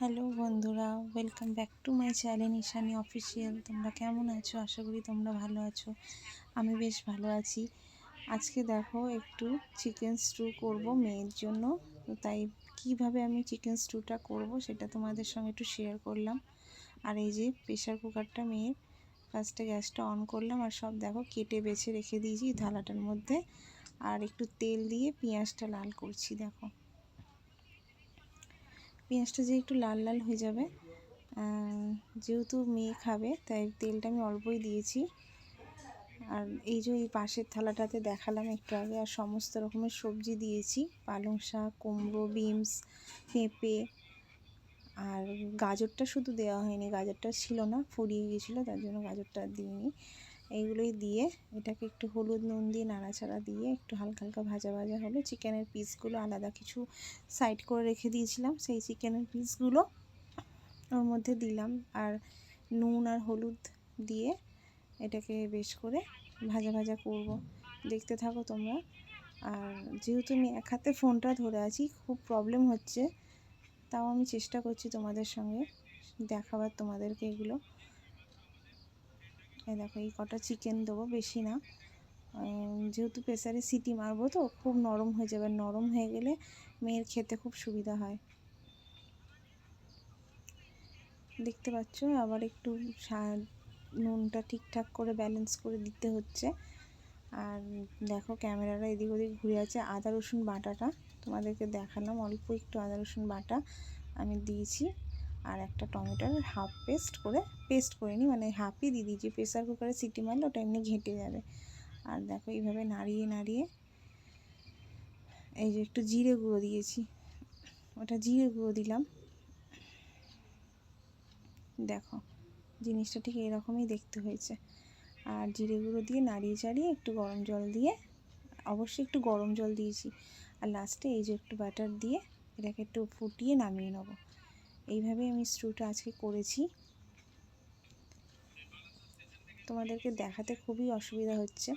Hello বন্ধুরা welcome back to my channel Ishani official তোমরা কেমন আছো? আশা করি তোমরা ভালো আছো। আমি বেশ ভালো আছি। আজকে দেখো, একটু চিকেন স্টু করব মেয়ের জন্য। তো তাই কীভাবে আমি চিকেন স্টুটা করব সেটা তোমাদের সঙ্গে একটু শেয়ার করলাম। আর এই যে প্রেশার কুকারটা মেয়ের ফার্স্টে গ্যাসটা অন করলাম। আর সব দেখো, কেটে বেছে রেখে দিয়েছি থালাটার মধ্যে। আর একটু তেল দিয়ে পেঁয়াজটা লাল করছি, দেখো। পেঁয়াজটা যে একটু লাল লাল হয়ে যাবে যেহেতু মেয়ে খাবে, তাই তেলটা আমি অল্পই দিয়েছি। আর এই যে এই পাশের থালাটাতে দেখালাম একটু আগে, আর সমস্ত রকমের সবজি দিয়েছি। পালং শাক, কুমড়ো, বিনস, পেঁপে, আর গাজরটা শুধু দেওয়া হয়নি, গাজরটা ছিল না, ফুরিয়ে গিয়েছিল তার জন্য গাজরটা দিইনি। এইগুলোই দিয়ে এটাকে একটু হলুদ নুন দিয়ে নাড়াচাড়া দিয়ে একটু হালকা হালকা ভাজা ভাজা হলো। চিকেনের পিসগুলো আলাদা কিছু সাইড করে রেখে দিয়েছিলাম। সেই চিকেনের পিসগুলো ওর মধ্যে দিলাম। আর নুন আর হলুদ দিয়ে এটাকে বেশ করে ভাজা ভাজা করব। দেখতে থাকো তোমরা। আর যেহেতু আমি এক হাতে ফোনটা ধরে আছি, খুব প্রবলেম হচ্ছে। তাও আমি চেষ্টা করছি তোমাদের সঙ্গে দেখাবার তোমাদেরকে এগুলো। এই দেখো, এই কটা চিকেন দেবো, বেশি না। যেহেতু প্রেসারে সিটি মারবো তো, খুব নরম হয়ে যাবে। নরম হয়ে গেলে মেয়ের খেতে খুব সুবিধা হয়। দেখতে পাচ্ছ, আবার একটু নুনটা ঠিকঠাক করে ব্যালেন্স করে দিতে হচ্ছে। আর দেখো ক্যামেরাটা এদিক ওদিক ঘুরে আছে। আদা রসুন বাটাটা তোমাদেরকে দেখালাম। অল্প একটু আদা রসুন বাটা আমি দিয়েছি। আর একটা টমেটোর হাফ পেস্ট করে পেস্ট করে নিই মানে হাফই দিয়ে দিয়েছি। প্রেসার কুকারে সিটি মারলে ওটা এমনি ঘেঁটে যাবে। আর দেখো এইভাবে নাড়িয়ে নাড়িয়ে এই যে একটু জিরে গুঁড়ো দিয়েছি। ওটা জিরে গুঁড়ো দিলাম। দেখো, জিনিসটা ঠিক এরকমই দেখতে হয়েছে। আর জিরে গুঁড়ো দিয়ে নাড়িয়ে, চাড়িয়ে একটু গরম জল দিয়ে, অবশ্যই একটু গরম জল দিয়েছি। আর লাস্টে এই যে একটু বাটার দিয়ে এটাকে একটু ফুটিয়ে নামিয়ে নেব। এইভাবেই আমি স্ট্রুটা আজকে করেছি। তোমাদেরকে দেখাতে খুবই অসুবিধা হচ্ছে।